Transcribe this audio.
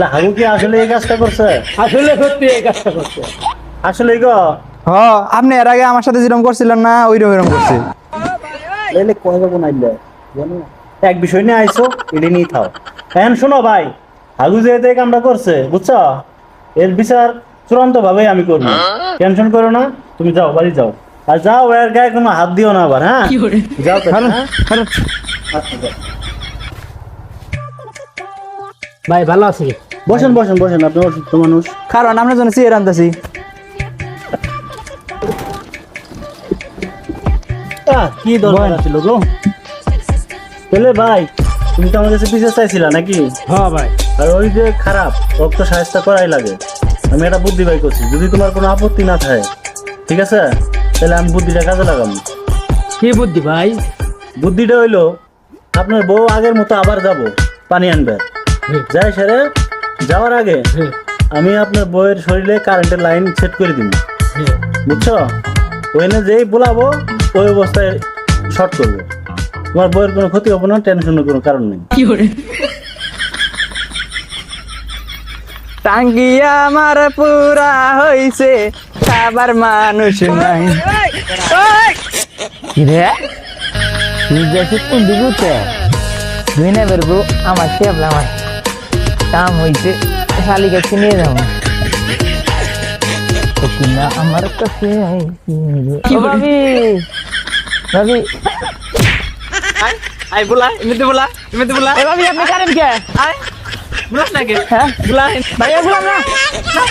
তাহলে হাগু কি আসলে এই কাজটা করছে? আসলে সত্যি এই কাজটা করছে। আসলে গো হ আপনি এর আগে আমার সাথে যেরকম করছিলেন না ওই রকম করছে। এলে কয় যাব নাইলে? জানো? এক বিষয় নিয়ে আইছো এটি নিয়ে থাও। এখন শোনো ভাই হাগু যেহেতু এই কামটা করছে বুঝছ? এর বিচার চূড়ান্ত ভাবে আমি করব। টেনশন করো না তুমি যাও বাড়ি যাও। আর যাও এর গায়ে কোনো হাত দিও না আবার হ্যাঁ? হ্যাঁ? আচ্ছা, যাও। ভাই ভালো আছি। বসেন বসেন বসেন আপনি অসুস্থ মানুষ। কারণ আপনার জন্য চেয়ার আনতেছি। কি দরকার ছিল গো? তাহলে ভাই তুমি তো আমার কাছে চাইছিলা নাকি? হ্যাঁ ভাই। আর ওই যে খারাপ রক্ত সাহায্য করাই লাগে। আমি একটা বুদ্ধি বাই করছি যদি তোমার কোনো আপত্তি না থাকে ঠিক আছে? তাহলে আমি বুদ্ধিটা কাজে লাগাম কি বুদ্ধি ভাই? বুদ্ধিটা হইল আপনার বউ আগের মতো আবার যাব পানি আনবে। যাই সেরে যাওয়ার আগে আমি আপনার বইয়ের শরীরে কারেন্টের লাইন সেট করে দিব। বুঝছ? ওইনে যেই বোলাবো ওই অবস্থায় শর্ট করব। তোমার বইয়ের কোনো ক্ষতি হবে না টেনশনের কোনো কারণ নেই। টাঙ্গি আমার পুরা হইছে খাবার মানুষ নাই। রে? কোন তুই না বেরবো আমার টেবলা আমার কাম হইছে শালি কাছে নিয়ে যাও। না আমার কাছে ভাবি ভাবি। আই বলা এমনিতে বলা এমনিতে বলা। এ ভাবি আপনি কারেন কে? আই বলাস না কে? হ্যাঁ? বলা ভাই না।